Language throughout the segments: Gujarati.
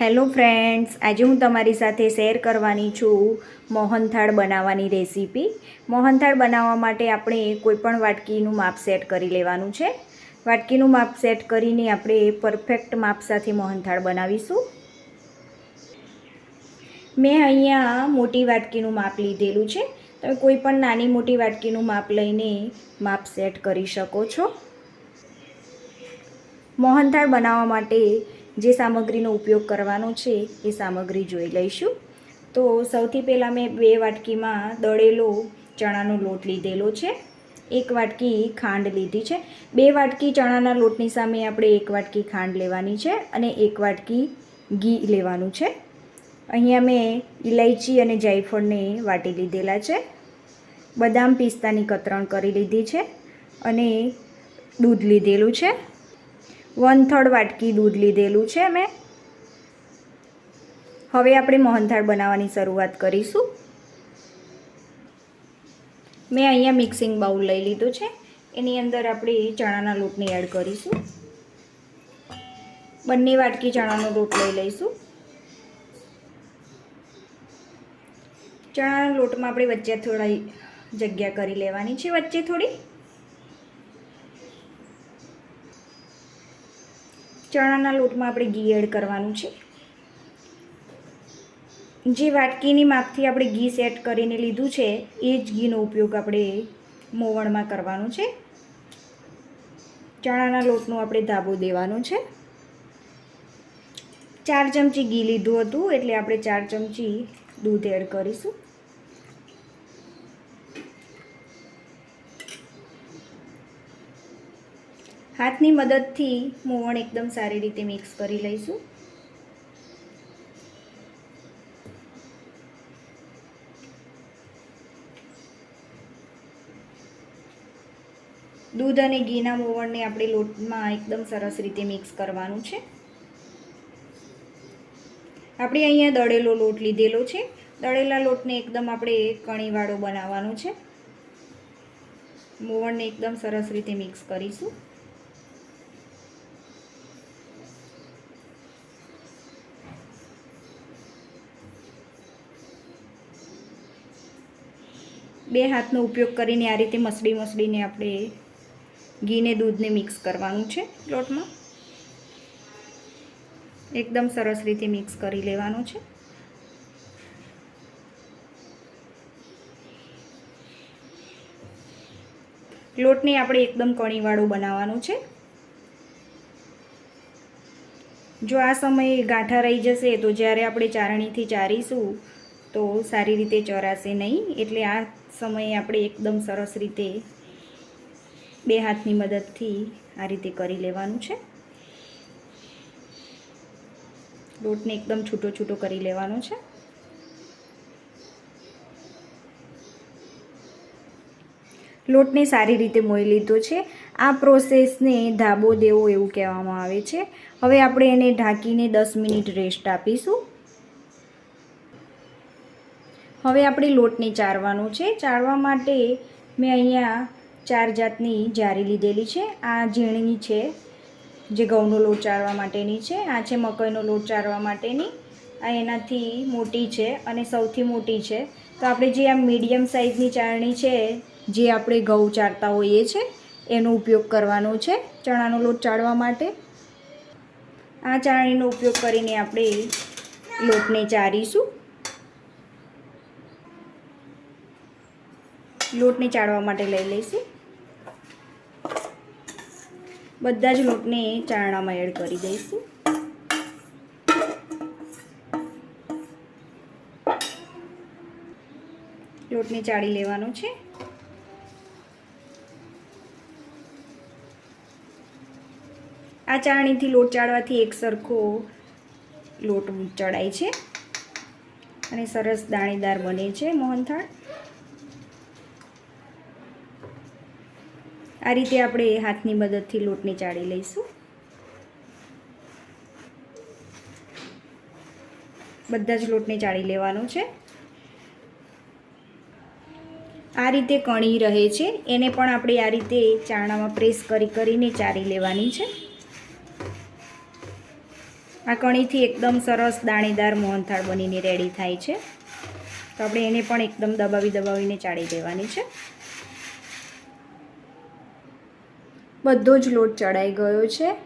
હેલો ફ્રેન્ડ્સ, આજે હું તમારી સાથે શેર કરવાની છું મોહનથાળ બનાવવાની રેસીપી. મોહનથાળ બનાવવા માટે આપણે કોઈપણ વાટકીનું માપ સેટ કરી લેવાનું છે. વાટકીનું માપ સેટ કરીને આપણે પરફેક્ટ માપ સાથે મોહનથાળ બનાવીશું. મેં અહીંયા મોટી વાટકીનું માપ લીધેલું છે. તમે કોઈપણ નાની મોટી વાટકીનું માપ લઈને માપ સેટ કરી શકો છો. મોહનથાળ બનાવવા માટે જે સામગ્રીનો ઉપયોગ કરવાનો છે એ સામગ્રી જોઈ લઈશું. તો સૌથી પહેલાં મેં બે વાટકીમાં દળેલો ચણાનો લોટ લીધેલો છે. એક વાટકી ખાંડ લીધી છે. બે વાટકી ચણાના લોટની સામે આપણે એક વાટકી ખાંડ લેવાની છે અને એક વાટકી ઘી લેવાનું છે. અહીંયા મેં ઇલાયચી અને જાયફળને વાટી લીધેલા છે. બદામ પિસ્તાની કતરણ કરી લીધી છે અને દૂધ લીધેલું છે. વન થર્ડ વાટકી દૂધ લીધેલું છે મેં. હવે આપણે મોહનથાળ બનાવવાની શરૂઆત કરીશું. મેં અહીંયા મિક્સિંગ બાઉલ લઈ લીધું છે. એની અંદર આપણે ચણાના લોટને એડ કરીશું. બંને વાટકી ચણાનો લોટ લઈ લઈશું. ચણાના લોટમાં આપણે વચ્ચે થોડા જગ્યા કરી લેવાની છે, વચ્ચે થોડી. ચણાના લોટમાં આપણે ઘી એડ કરવાનું છે. જે વાટકીની માપથી આપણે ઘી સેટ કરીને લીધું છે, એ જ ઘીનો ઉપયોગ આપણે મોવણમાં કરવાનો છે. ચણાના લોટનો આપણે ધાબો દેવાનો છે. ચાર ચમચી ઘી લીધું હતું, એટલે આપણે ચાર ચમચી દૂધ એડ કરીશું. હાથની મદદથી મોવણ એકદમ સારી રીતે મિક્સ કરી લઈશું. દૂધ અને ઘીના મોવણને આપણે લોટમાં એકદમ સરસ રીતે મિક્સ કરવાનું છે. આપણે અહીંયા દળેલો લોટ લીધેલો છે. દળેલા લોટને એકદમ આપણે કણીવાળો બનાવવાનો છે. મોવણને એકદમ સરસ રીતે મિક્સ કરીશું. બે હાથનો ઉપયોગ કરીને આ રીતે મસળી મસળીને આપણે ઘીને દૂધને મિક્સ કરવાનું છે લોટમાં. એકદમ સરસ રીતે મિક્સ કરી લેવાનું છે. લોટને આપણે એકદમ કણીવાળું બનાવવાનું છે. જો આ સમયે ગાંઠા રહી જશે તો જ્યારે આપણે ચારણીથી ચારીશું તો સારી રીતે ચરાશે નહીં. એટલે આ સમયે આપણે એકદમ સરસ રીતે બે હાથની મદદથી આ રીતે કરી લેવાનું છે. લોટને એકદમ છૂટો છૂટો કરી લેવાનો છે. લોટને સારી રીતે મોઈ લીધો છે. આ પ્રોસેસને ધાબો દેવો એવું કહેવામાં આવે છે. હવે આપણે એને ઢાંકીને દસ મિનિટ રેસ્ટ આપીશું. હવે આપણે લોટને ચારવાનો છે. ચારવા માટે મેં અહીંયા ચાર જાતની જારી લીધેલી છે. આ ઝીણી છે, જે ઘઉંનો લોટ ચારવા માટેની છે. આ છે મકાઈનો લોટ ચારવા માટેની. આ એનાથી મોટી છે અને સૌથી મોટી છે. તો આપણે જે આ મીડિયમ સાઇઝની ચારણી છે, જે આપણે ઘઉં ચારતા હોઈએ છે, એનો ઉપયોગ કરવાનો છે ચણાનો લોટ ચાળવા માટે. આ ચાળણીનો ઉપયોગ કરીને આપણે લોટને ચારીશું. લોટને ચાળવા માટે લઈ લઈશું. બધા જ લોટને ચાળણામાં એડ કરી દઈશું. લોટને ચાળી લેવાનો છે. આ ચાળણીથી લોટ ચાળવાથી એક સરખો લોટ ચડાય છે. અને સરસ દાણેદાર બને છે મોહનથાળ. આ રીતે આપણે હાથની મદદથી લોટને ચાળી લઈશું. બધા જ લોટને ચાળી લેવાનો છે. આ રીતે કણી રહે છે. એને પણ આપણે આ રીતે ચાણામાં પ્રેસ કરી કરીને ચારી લેવાની છે. આ કણીથી એકદમ સરસ દાણેદાર મોહનથાળ બનીને રેડી થાય છે. તો આપણે એને પણ એકદમ દબાવી દબાવીને ચાળી દેવાની છે. બધો જ લોટ ચડાઈ ગયો છે.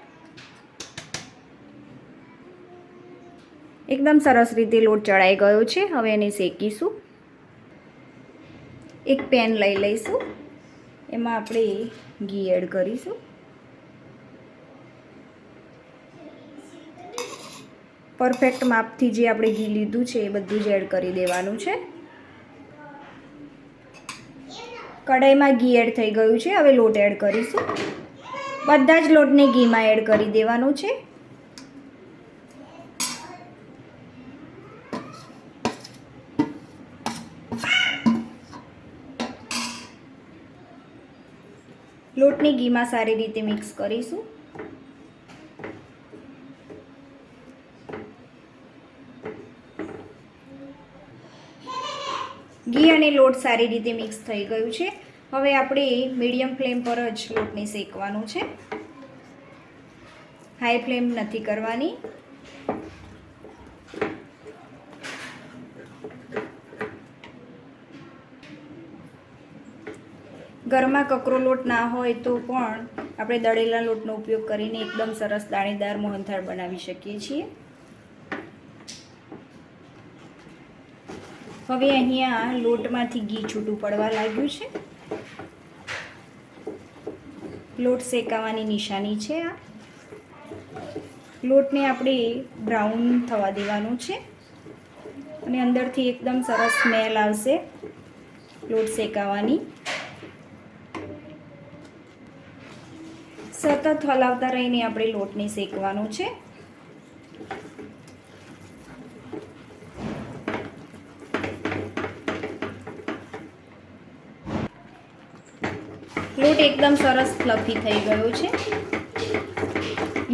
એકદમ સરસ રીતે લોટ ચડાઈ ગયો છે. હવે એને શેકીશું. એક પેન લઈ લઈશું. એમાં આપણે ઘી એડ કરીશું. પરફેક્ટ માપથી જે આપણે ઘી લીધું છે એ બધું જ એડ કરી દેવાનું છે. કઢાઈમાં ઘી એડ થઈ ગયું છે. હવે લોટ એડ કરીશું. બધા જ લોટને ઘીમાં એડ કરી દેવાનું છે. લોટને ઘીમાં સારી રીતે મિક્સ કરીશું. ઘી અને લોટ સારી રીતે મિક્સ થઈ ગયું છે. હવે આપણે મીડિયમ ફ્લેમ પર જ લોટને શેકવાનું છે. હાઈ ફ્લેમ નથી કરવાની. ઘરમાં કકરો લોટ ના હોય તો પણ આપણે દળેલા લોટનો ઉપયોગ કરીને એકદમ સરસ દાણેદાર મોહનથાળ બનાવી શકીએ છીએ. હવે અહીંયા લોટમાંથી ઘી છૂટું પડવા લાગ્યું છે. લોટ શેકાવાની નિશાની છે આ. લોટને આપણે બ્રાઉન થવા દેવાનું છે. અને અંદરથી એકદમ સરસ સ્મેલ આવશે લોટ શેકાવાની. સતત હલાવતા રહીને આપણે લોટને શેકવાનો છે. લોટ એકદમ સરસ ફ્લફી થઈ ગયો છે.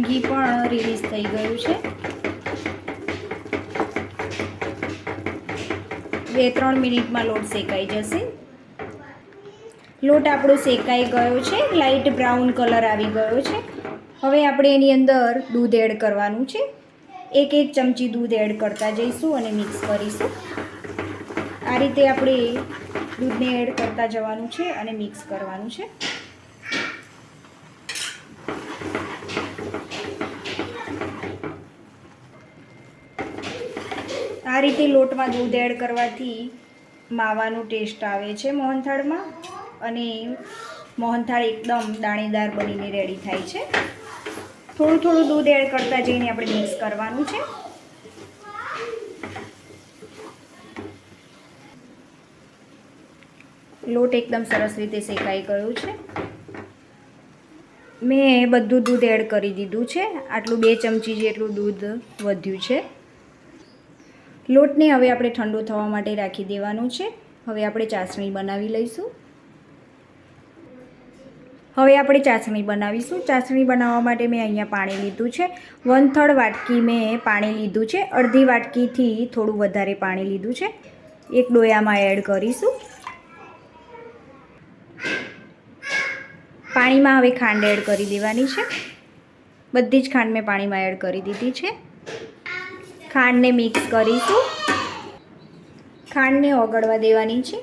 ઘી પણ રિલીઝ થઈ ગયું છે. બે ત્રણ મિનિટમાં લોટ શેકાઈ જશે. લોટ આપણો શેકાઈ ગયો છે. લાઇટ બ્રાઉન કલર આવી ગયો છે. હવે આપણે એની અંદર દૂધ એડ કરવાનું છે. એક એક ચમચી દૂધ એડ કરતા જઈશું અને મિક્સ કરીશું. આ રીતે આપણે દૂધને એડ કરતા જવાનું છે અને મિક્સ કરવાનું છે. આ રીતે લોટમાં દૂધ એડ કરવાથી માવાનો ટેસ્ટ આવે છે મોહનથાળમાં અને મોહનથાળ એકદમ દાણેદાર બનીને રેડી થાય છે. થોડું થોડું દૂધ એડ કરતા જઈને આપણે મિક્સ કરવાનું છે. લોટ એકદમ સરસ રીતે શેકાઈ ગયો છે. મેં બધું દૂધ એડ કરી દીધું છે. આટલું બે ચમચી જેટલું દૂધ વધ્યું છે. લોટને હવે આપણે ઠંડુ થવા માટે રાખી દેવાનું છે. હવે આપણે ચાસણી બનાવી લઈશું. હવે આપણે ચાસણી બનાવીશું. ચાસણી બનાવવા માટે મેં અહીંયા પાણી લીધું છે. વન થર્ડ વાટકી મેં પાણી લીધું છે. અડધી વાટકીથી થોડું વધારે પાણી લીધું છે. એક ડોયામાં એડ કરીશું. પાણીમાં હવે ખાંડ એડ કરી દેવાની છે. બધી જ ખાંડ મેં પાણીમાં એડ કરી દીધી છે. ખાંડને મિક્સ કરીશું. ખાંડને ઓગળવા દેવાની છે.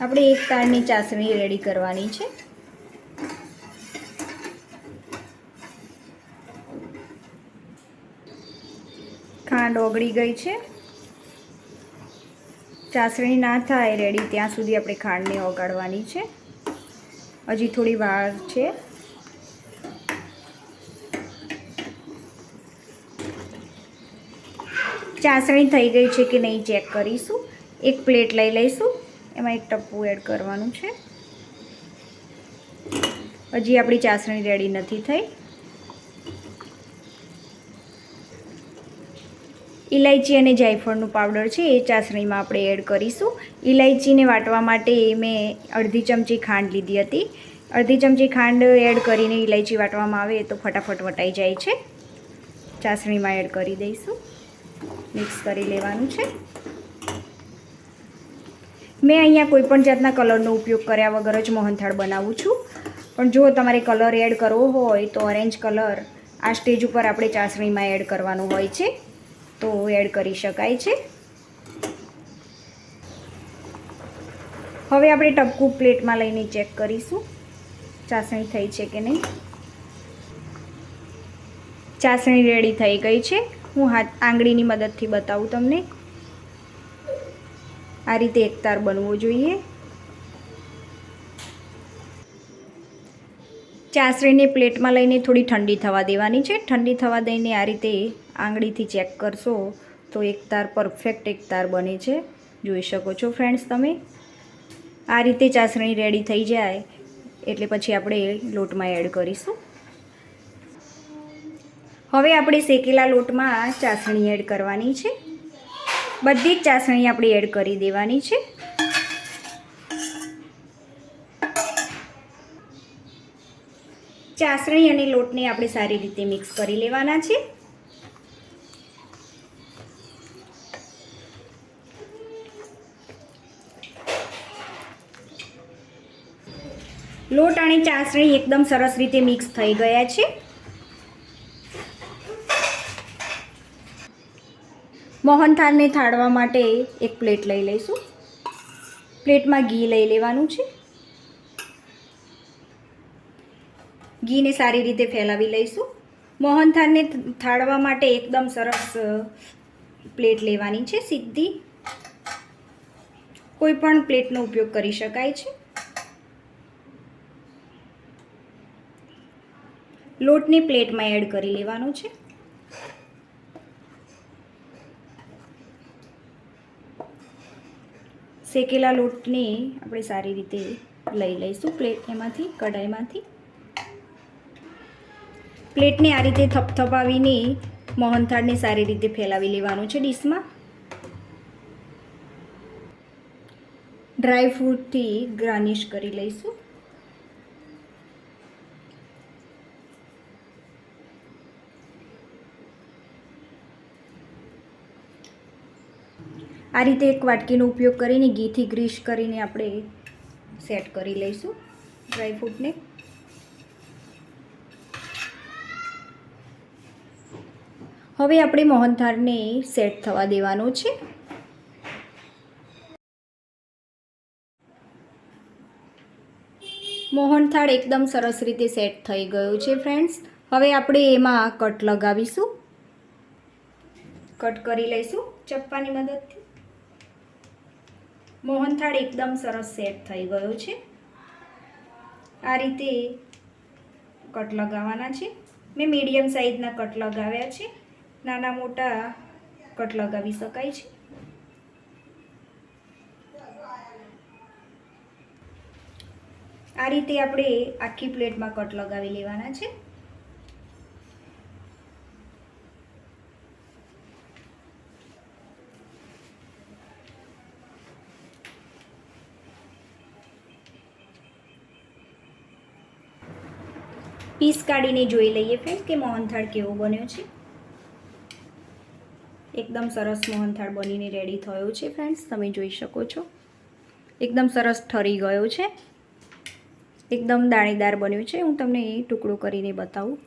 આપણે એક તારની ચાસણી રેડી કરવાની છે. ખાંડ ઓગળી ગઈ છે. ચાસણી ના થાય, રેડી, ત્યાં સુધી આપણે ખાંડને ઓગાળવાની છે. હજી થોડી વાર છે. ચાસણી થઈ ગઈ છે કે નહીં ચેક કરીશું. એક પ્લેટ લઈ લઈશું. એમાં એક ટપ્પું એડ કરવાનું છે. હજી આપણી ચાસણી રેડી નથી થઈ. ઇલાયચી અને જાયફળનું પાવડર છે, એ ચાસણીમાં આપણે એડ કરીશું. ઇલાયચીને વાટવા માટે મેં અડધી ચમચી ખાંડ લીધી હતી. અડધી ચમચી ખાંડ એડ કરીને ઇલાયચી વાટવામાં આવે તો ફટાફટ વટાઈ જાય છે. ચાસણીમાં એડ કરી દઈશું. મિક્સ કરી લેવાનું છે. મેં અહીંયા કોઈપણ જાતના કલરનો ઉપયોગ કર્યા વગર જ મોહનથાળ બનાવું છું. પણ જો તમારે કલર એડ કરવો હોય તો ઓરેન્જ કલર આ સ્ટેજ ઉપર આપણે ચાસણીમાં એડ કરવાનું હોય છે. તો એડ કરી શકાય છે. હવે આપણે ટપકું પ્લેટમાં લઈને ચેક કરીશું. ચાસણી થઈ છે કે નહીં? ચાસણી રેડી થઈ ગઈ છે. હું હાથ આંગળીની મદદથી બતાવું તમને. આ રીતે એકતાર બનવો જોઈએ. ચાસણીને પ્લેટમાં લઈને થોડી ઠંડી થવા દેવાની છે. ઠંડી થવા દઈને આ રીતે આંગળીથી ચેક કરશો તો એક તાર પરફેક્ટ એક તાર બને છે. જોઈ શકો છો ફ્રેન્ડ્સ તમે. આ રીતે ચાસણી રેડી થઈ જાય એટલે પછી આપણે લોટમાં એડ કરીશું. હવે આપણે શેકેલા લોટમાં ચાસણી એડ કરવાની છે. બધી જ ચાસણી આપણે એડ કરી દેવાની છે. ચાસણી અને લોટને આપણે સારી રીતે મિક્સ કરી લેવાના છે. લોટ અને ચાસણી એકદમ સરસ રીતે મિક્સ થઈ ગયા છે. મોહનથાળને થાળવા માટે એક પ્લેટ લઈ લઈશું. પ્લેટમાં ઘી લઈ લેવાનું છે. ઘીને સારી રીતે ફેલાવી લઈશું. મોહનથાળને થાળવા માટે એકદમ સરસ પ્લેટ લેવાની છે, સીધી. કોઈ પણ પ્લેટનો ઉપયોગ કરી શકાય છે. લોટને પ્લેટમાં એડ કરી લેવાનો છે. શેકેલા લોટને આપણે સારી રીતે લઈ લઈશું પ્લેટ એમાંથી, કઢાઈમાંથી. પ્લેટને આ રીતે થપથપાવીને મોહનથાળને સારી રીતે ફેલાવી લેવાનું છે ડીશમાં. ડ્રાય ફ્રૂટથી ગાર્નિશ કરી લઈશું. આ રીતે એક વાટકીનો ઉપયોગ કરીને ઘીથી ગ્રીસ કરીને આપણે સેટ કરી લઈશું ડ્રાયફ્રૂટને હવે આપણે મોહનથાળને સેટ થવા દેવાનો છે. મોહનથાળ એકદમ સરસ રીતે સેટ થઈ ગયું છે ફ્રેન્ડ્સ. હવે આપણે એમાં કટ લગાવીશું. કટ કરી લઈશું ચપ્પાની મદદથી. મોહનથાળ એકદમ સરસ સેટ થઈ ગયો છે. આ રીતે કટ લગાવવાના છે. મેં મીડિયમ સાઇઝના કટ લગાવ્યા છે. નાના મોટા કટ લગાવી શકાય છે. આ રીતે આપણે આખી પ્લેટમાં કટ લગાવી લેવાના છે. પીસ કાઢીને જોઈ લઈએ ફ્રેન્ડ કે મોહનથાળ કેવો બન્યો છે. એકદમ સરસ મોહનથાળ બનીને રેડી થયો છે ફ્રેન્ડ્સ તમે જોઈ શકો છો. એકદમ સરસ ઠરી ગયો છે. એકદમ દાણેદાર બન્યું છે. હું તમને એ ટુકડો કરીને બતાવું.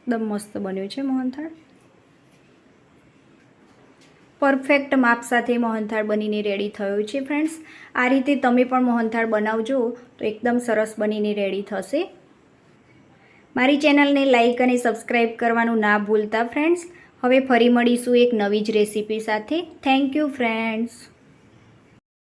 એકદમ મસ્ત બન્યું છે મોહનથાળ. પરફેક્ટ માપ સાથે મોહનથાળ બનીને રેડી થયો છે ફ્રેન્ડ્સ આ રીતે તમે પણ મોહનથાળ બનાવજો તો એકદમ સરસ બનીને રેડી થશે. મારી ચેનલને લાઇક અને સબસ્ક્રાઈબ કરવાનું ના ભૂલતા, ફ્રેન્ડ્સ. હવે ફરી મળીશું એક નવી જ રેસીપી સાથે. Thank you, friends.